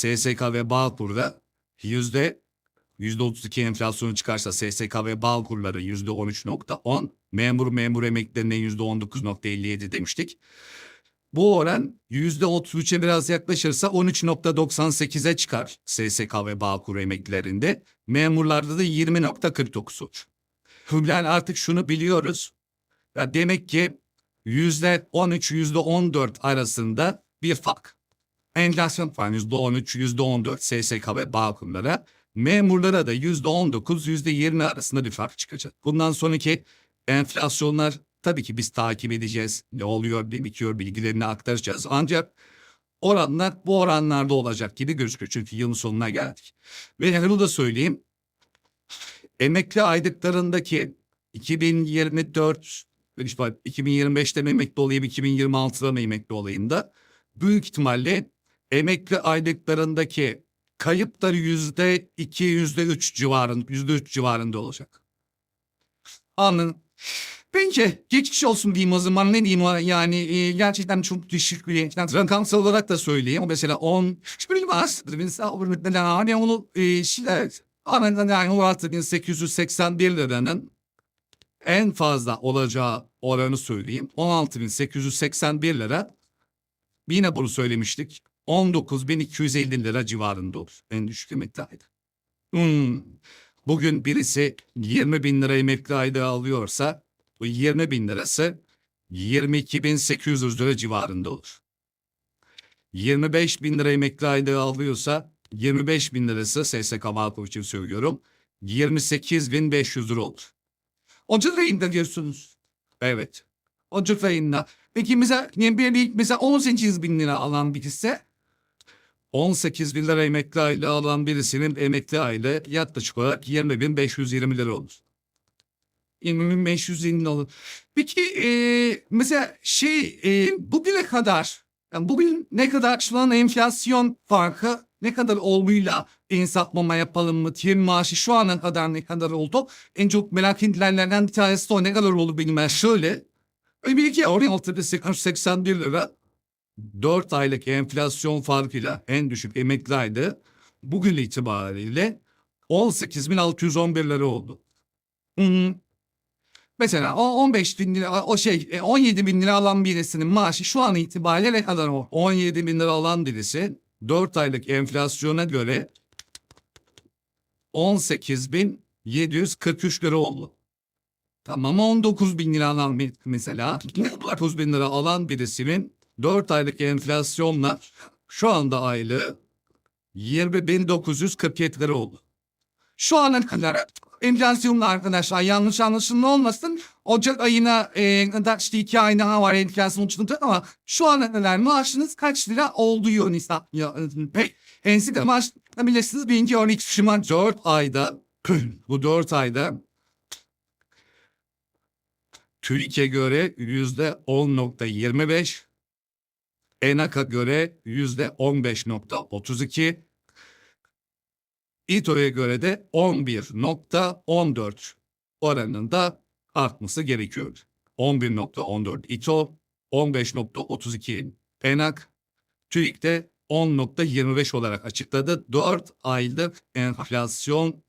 SSK ve Bağkur'da yüzde 32 enflasyonu çıkarsa SSK ve Bağkur'ları yüzde 13.10, memur memur emeklerine yüzde 19.57 demiştik. Bu oran yüzde 33'e biraz yaklaşırsa 13.98'e çıkar SSK ve Bağkur emeklilerinde. Memurlarda da 20.49 olur. Yani artık şunu biliyoruz. Ya demek ki yüzde 13 yüzde 14 arasında bir fark. Enflasyon falan yüzde 13 yüzde 14 SSK ve Bağkur'lara memurlara da yüzde 19 yüzde 20 arasında bir fark çıkacak. Bundan sonraki enflasyonlar tabii ki biz takip edeceğiz. Ne oluyor ne bitiyor bilgilerini aktaracağız. Ancak oranlar bu oranlarda olacak gibi gözüküyor. Çünkü yılın sonuna geldik. Ve bunu da söyleyeyim. Emekli aylıklarındaki 2024 işte 2025'te mi emekli olayım 2026'da mı emekli olayım da büyük ihtimalle emekli aylıklarındaki kayıplar yüzde iki yüzde üç civarında yüzde üç civarında olacak. Anladın? Bence geçiş olsun diyeyim o zaman ne diyeyim yani e, gerçekten çok düşük bir yani rakamsal olarak da söyleyeyim. Mesela 10 bilmez. Mesela hani onu e, şeyler Anında yani 16.881 liranın en fazla olacağı oranı söyleyeyim. 16.881 lira. Yine bunu söylemiştik. 19.250 lira civarında olur. En düşük emekli ayda. Hmm. Bugün birisi 20 bin lira emekli ayda alıyorsa bu 20 bin lirası 22.800 lira civarında olur. 25 bin lira emekli ayda alıyorsa 25 bin lirası SSK Malkoç için söylüyorum. 28.500 lira olur. Ocak ayında diyorsunuz. Evet. Ocak ayında. Peki mesela mesela 18 bin lira alan birisi 18 bin lira emekli aile alan birisinin emekli aile yaklaşık olarak 20.520 lira olur. 20.520 olur. Peki e, mesela şey e, bugüne kadar yani bugün ne kadar şu an enflasyon farkı ne kadar olmuyla hesaplama yapalım mı? Trim maaşı şu ana kadar ne kadar oldu? En çok merak edilenlerden bir tanesi de o ne kadar oldu bilmem. Şöyle. Bir iki oraya altıda 81 lira. 4 aylık enflasyon farkıyla en düşük emekli aydı. Bugün itibariyle 18.611 lira oldu. Hı. Mesela o 15 bin lira o şey 17 bin lira alan birisinin maaşı şu an itibariyle ne kadar o? 17 bin lira alan birisi 4 aylık enflasyona göre 18.743 lira oldu. Tamam 19 bin lira alan mesela 9 bin lira alan birisinin 4 aylık enflasyonla şu anda aylığı 20.947 lira oldu. Şu ana kadar enflasyonla arkadaşlar yanlış anlaşılma olmasın. Ocak ayına e, işte iki ay daha var enflasyon uçtu ama şu ana kadar maaşınız kaç lira oldu Yunanistan? Ya, pek ensi de maaş bilirsiniz birinci 12 Şubat 4 ayda bu 4 ayda TÜİK'e göre yüzde 10.25 ENAK'a göre yüzde 15.32 İTO'ya göre de 11.14 oranında artması gerekiyor. 11.14 İTO, 15.32 ENAK, TÜİK'te 10.25 olarak açıkladı. 4 aylık enflasyon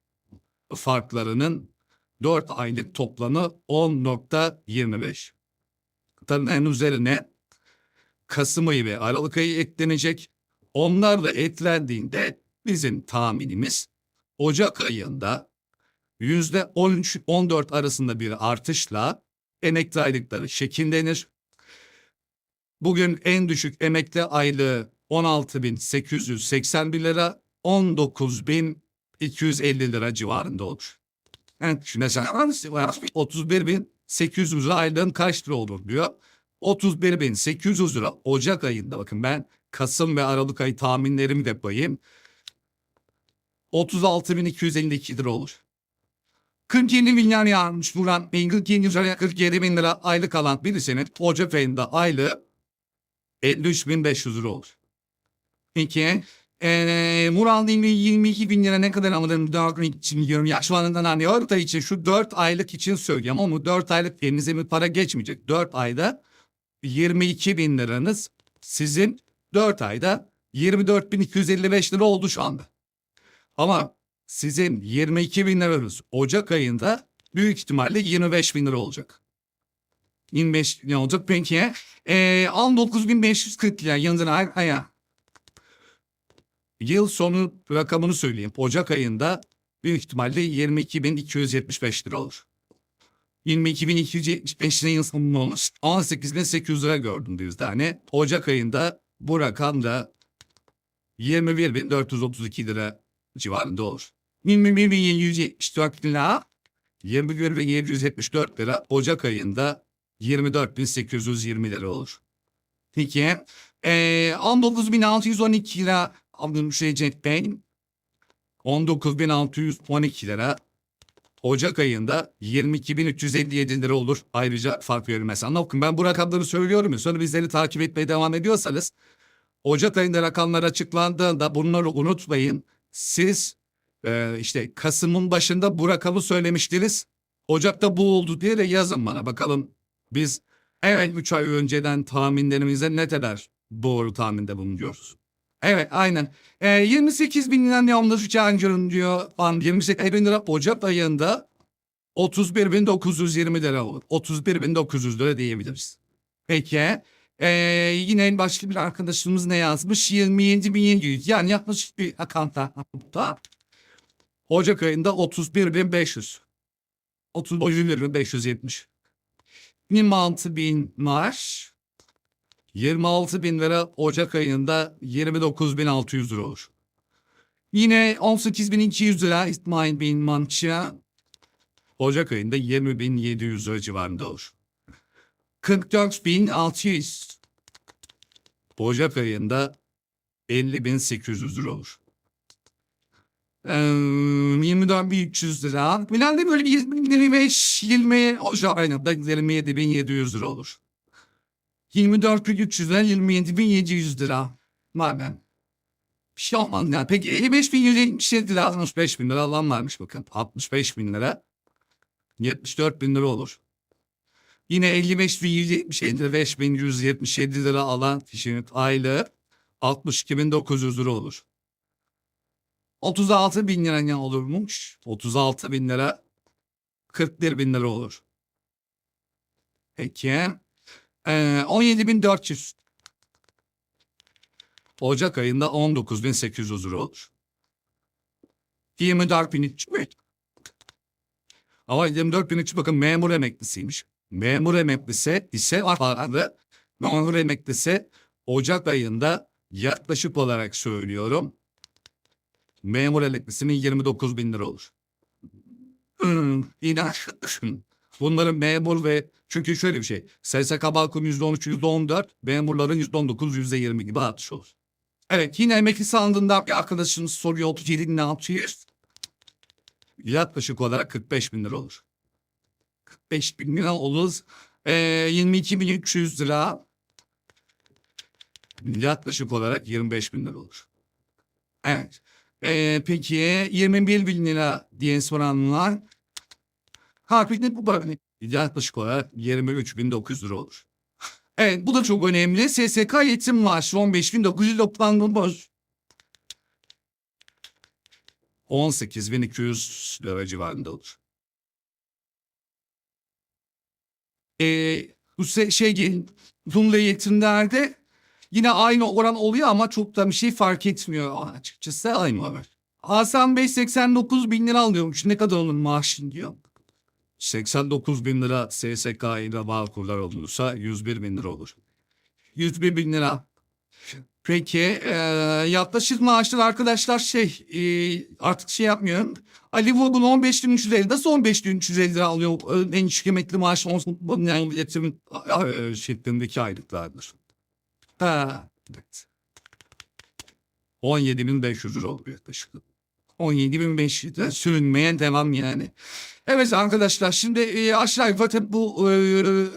farklarının 4 aylık toplamı 10.25. Tabii en üzerine Kasım ayı ve Aralık ayı eklenecek. Onlar da eklendiğinde bizim tahminimiz Ocak ayında yüzde 13-14 arasında bir artışla emekli aylıkları şekillenir. Bugün en düşük emekli aylığı 16.881 lira, 19.250 lira civarında olur. Yani mesela 31.800 lira aylığın kaç lira olur diyor. 31.800 lira Ocak ayında bakın ben Kasım ve Aralık ayı tahminlerimi de koyayım. 36.252 lira olur. 47 milyar yağmış buran 47 liraya 47 bin lira aylık alan birisinin Ocak ayında aylığı 53.500 lira olur. Peki ee, Mural değil 22 bin lira ne kadar alırım 4 ay için diyorum. Ya şu anından hani 4 ay için şu 4 aylık için söylüyorum ama 4 aylık elinize bir para geçmeyecek. 4 ayda 22 bin liranız sizin 4 ayda 24.255 lira oldu şu anda. Ama sizin 22 bin liranız Ocak ayında büyük ihtimalle 25 bin lira olacak. 25 ne olacak peki? Ee, 19.540 lira yanında ay, aya. Yıl sonu rakamını söyleyeyim. Ocak ayında büyük ihtimalle 22.275 lira olur. 22.275 lira sonunda olmuş. 18.800 lira gördüm bir tane. Ocak ayında bu rakam da 21.432 lira civarında olur. 21.774 lira 21.774 lira Ocak ayında 24.820 lira olur. Peki ee, 19.612 lira Cenk Bey 19.612 lira Ocak ayında 22.357 lira olur. Ayrıca fark verilmez. Bakın ben bu rakamları söylüyorum. Sonra bizleri takip etmeye devam ediyorsanız Ocak ayında rakamlar açıklandığında bunları unutmayın. Siz e, işte Kasım'ın başında bu rakamı söylemiştiniz. Ocak'ta bu oldu diye de yazın bana bakalım. Biz evet 3 ay önceden tahminlerimize ne kadar doğru tahminde bulunuyoruz. Evet aynen. E, 28 bin lira Cancır'ın diyor. Falan. 28 bin lira Ocak ayında 31.920 lira olur. 31.900 lira diyebiliriz. Peki. Ee, yine başka bir arkadaşımız ne yazmış? 27.700 yani yaklaşık bir akanta. Ocak ayında 31.500. 31.570. 26 bin var. 26 bin lira Ocak ayında 29.600 lira olur. Yine 18.200 lira İsmail bin Mançya Ocak ayında 20.700 lira civarında olur. 44.600 Ocak ayında 50.800 lira olur. Ee, 24.300 lira. Finalde böyle bir 25, 20 Ocak ayında 27.700 lira olur. 24.300 lira 27.700 lira. Madem. Bir şey olmaz yani. Peki 55.177 lira 65 bin lira alan varmış bakın. 65 bin lira. 74 bin lira olur. Yine 55 bin 175 bin 177 lira alan kişinin aylığı 62 bin 900 lira olur. 36 bin lira ne olurmuş? 36 bin lira 41 bin lira olur. Peki. Ee, 17 bin 400. Ocak ayında 19 bin 800 lira olur. 24 bin 300. Ama 24 bin 300 bakın memur emeklisiymiş. Memur emeklisi ise vardı. Memur emeklisi Ocak ayında yaklaşık olarak söylüyorum. Memur emeklisinin 29 bin lira olur. Hmm, İnan bunların memur ve çünkü şöyle bir şey. SSK Balkon %13, %14, memurların %19, %20 gibi artış olur. Evet yine emekli sandığında bir arkadaşınız soruyor 37 ne yapıyoruz? Yaklaşık olarak 45 bin lira olur. 45 bin lira olur. Ee, 22.300 lira. Yaklaşık olarak 25 bin lira olur. Evet. Ee, peki 21 bin lira diye soranlar. Harfinde bu böyle. Yaklaşık olarak 23.900 lira olur. Evet bu da çok önemli. SSK eğitim maaşı 15.990 18.200 lira civarında olur. Ee, bu şey Rumla eğitimlerde yine aynı oran oluyor ama çok da bir şey fark etmiyor açıkçası aynı oran. Hasan Bey 89 bin lira alıyormuş. Ne kadar onun maaşın diyor. 89 bin lira SSK ile Bağkurlar olursa 101 bin lira olur. 101 bin lira. Peki e, yaklaşık maaşlar arkadaşlar şey e, artık şey yapmıyorum. Ali Vurgun 15 bin 350 nasıl 15 bin 350 lira alıyor E, en düşük emekli maaşı olsun yani milletin e, aylıklardır. Ha, evet. 17.500 lira oluyor yaklaşık. 17.500 lira sürünmeye devam yani. Evet arkadaşlar şimdi e, aşağı yukarı bu e,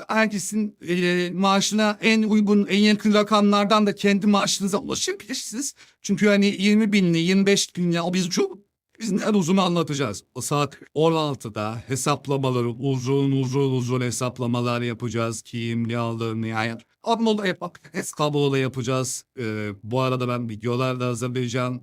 herkesin e, maaşına en uygun en yakın rakamlardan da kendi maaşınıza ulaşabilirsiniz. Çünkü hani 20 binli 25 binli o biz çok Biz ne uzun anlatacağız. O saat 16'da hesaplamaları uzun uzun uzun hesaplamalar yapacağız. Kim ne alır ne hayır. Abmola yapıp hesabı yapacağız. Ee, bu arada ben videolar da hazırlayacağım.